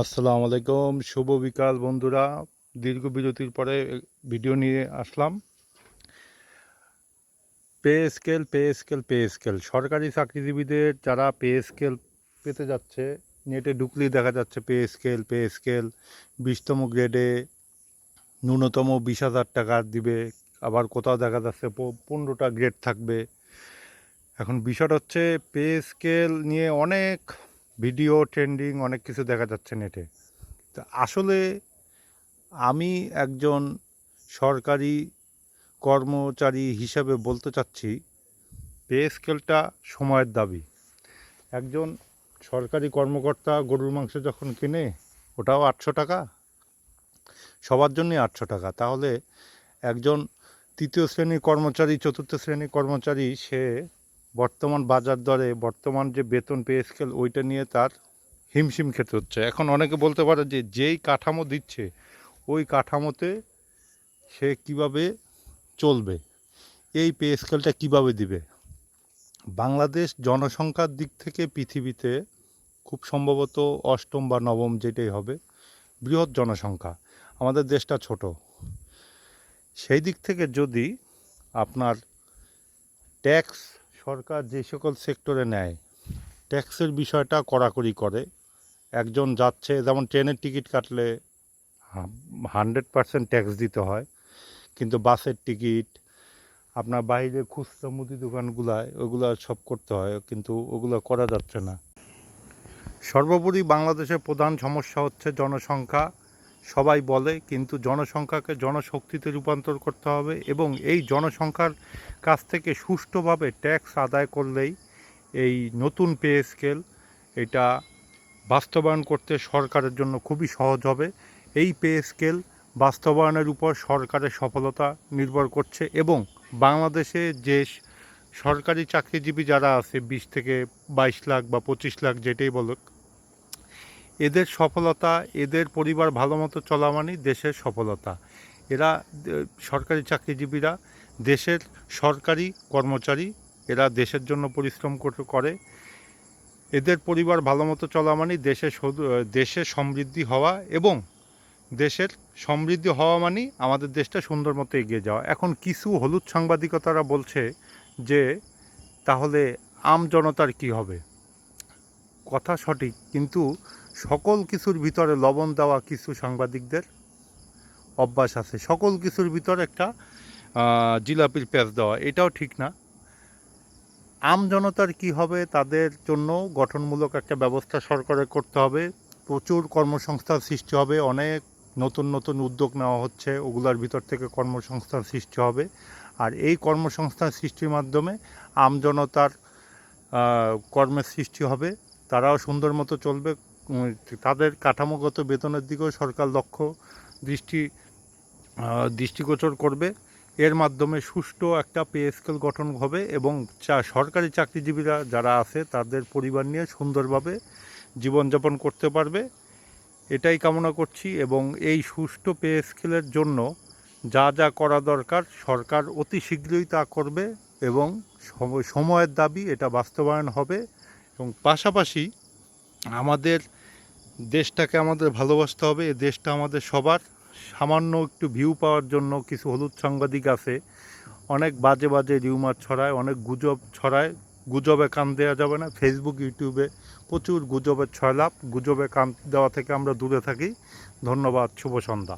আসসালামু আলাইকুম। শুভ বিকাল বন্ধুরা। দীর্ঘ বিরতির পরে ভিডিও নিয়ে আসলাম। Pay scale pay scale pay scale. সরকারি চাকরিজীবীদের যারা পে স্কেল পেতে যাচ্ছে, নেটে ঢুকলেই দেখা যাচ্ছে পে স্কেল পে স্কেল। বিশতম গ্রেডে ন্যূনতম বিশ হাজার টাকা দিবে। আবার কোথাও দেখা যাচ্ছে পনেরোটা গ্রেড থাকবে। এখন বিষয়টা হচ্ছে, পে স্কেল নিয়ে অনেক ভিডিও, ট্রেন্ডিং অনেক কিছু দেখা যাচ্ছে নেটে তা আসলে আমি একজন সরকারি কর্মচারী হিসাবে বলতে চাচ্ছি, পে স্কেলটা সময়ের দাবি। একজন সরকারি কর্মকর্তা গরুর মাংস যখন কিনে, ওটাও আটশো টাকা, সবার জন্যই আটশো টাকা। তাহলে একজন তৃতীয় শ্রেণির কর্মচারী, চতুর্থ শ্রেণির কর্মচারী, সে বর্তমান বাজার দরে বর্তমান যে বেতন পে স্কেল ওইটা নিয়ে তার হিমশিম খেতে হচ্ছে। এখন অনেকে বলতে পারে যে যেই কাঠামো দিচ্ছে, ওই কাঠামোতে সে কীভাবে চলবে? এই পে স্কেলটা কীভাবে দিবে? বাংলাদেশ জনসংখ্যার দিক থেকে পৃথিবীতে খুব সম্ভবত অষ্টম বা নবম যেটাই হবে, বৃহৎ জনসংখ্যা। আমাদের দেশটা ছোট। সেই দিক থেকে যদি আপনার ট্যাক্স সরকার যে সকল সেক্টরে নেয়, ট্যাক্সের বিষয়টা কড়াকড়ি করে। একজন যাচ্ছে, যেমন ট্রেনের টিকিট কাটলে হান্ড্রেড পার্সেন্ট ট্যাক্স দিতে হয়, কিন্তু বাসের টিকিট, আপনার বাইরে খুচরা মুদি দোকানগুলায় ওগুলো সব করতে হয়, কিন্তু ওগুলো করা যাচ্ছে না। সর্বোপরি বাংলাদেশের প্রধান সমস্যা হচ্ছে জনসংখ্যা। সবাই বলে, কিন্তু জনসংখ্যাকে জনশক্তিতে রূপান্তর করতে হবে এবং এই জনসংখ্যার কাছ থেকে সুষ্ঠুভাবে ট্যাক্স আদায় করলেই এই নতুন পে স্কেল এটা বাস্তবায়ন করতে সরকারের জন্য খুবই সহজ হবে। এই পে স্কেল বাস্তবায়নের উপর সরকারের সফলতা নির্ভর করছে এবং বাংলাদেশে যে সরকারি চাকরিজীবী যারা আছে, বিশ থেকে বাইশ লাখ বা পঁচিশ লাখ যেটাই বলুক এদের সফলতা, এদের পরিবার ভালো মতো চলা মানেই দেশের সফলতা। এরা সরকারি চাকরিজীবীরা, দেশের সরকারি কর্মচারী, এরা দেশের জন্য পরিশ্রম করে এদের পরিবার ভালো মতো চলা মানেই দেশের সদ- দেশের সমৃদ্ধি হওয়া এবং দেশের সমৃদ্ধি হওয়া মানেই আমাদের দেশটা সুন্দর মতো এগিয়ে যাওয়া। এখন কিছু হলুদ সাংবাদিকতারা বলছে যে, তাহলে আম জনতার কি হবে? কথা সঠিক, কিন্তু সকল কিছুর ভিতরে লবণ দেওয়া কিছু সাংবাদিকদের অভ্যাস আছে। সকল কিছুর ভিতরে একটা জিলাপির প্যাঁচ দেওয়া, এটাও ঠিক না। আম জনতার কি হবে তাদের জন্য গঠনমূলক একটা ব্যবস্থা সরকারের করতে হবে। প্রচুর কর্মসংস্থান সৃষ্টি হবে, অনেক নতুন নতুন উদ্যোগ নেওয়া হচ্ছে, ওগুলার ভিতর থেকে কর্মসংস্থান সৃষ্টি হবে। আর এই কর্মসংস্থান সৃষ্টির মাধ্যমে আম জনতার কর্মের সৃষ্টি হবে। তারাও সুন্দর মতো চলবে। তাদের কাঠামোগত বেতনের দিকেও সরকার লক্ষ্য দৃষ্টি দৃষ্টিগোচর করবে। এর মাধ্যমে সুষ্ঠু একটা পে স্কেল গঠন হবে এবং চা, সরকারি চাকরিজীবীরা যারা আছে, তাদের পরিবার নিয়ে সুন্দরভাবে জীবনযাপন করতে পারবে। এটাই কামনা করছি এবং এই সুষ্ঠু পে স্কেলের জন্য যা যা করা দরকার, সরকার অতি শীঘ্রই তা করবে এবং সময়ের দাবি এটা বাস্তবায়ন হবে এবং পাশাপাশি আমাদের দেশটাকে আমাদের ভালোবাসতে হবে, এ দেশটা আমাদের সবার। সামান্য একটু ভিউ পাওয়ার জন্য কিছু হলুদ সাংবাদিক আছে, অনেক বাজে বাজে রিউমার ছড়ায়, অনেক গুজব ছড়ায়। গুজবে কান দেওয়া যাবে না ফেসবুক ইউটিউবে প্রচুর গুজবের ছয়লাভ গুজবে কান দেওয়া থেকে আমরা দূরে থাকি। ধন্যবাদ, শুভ সন্ধ্যা।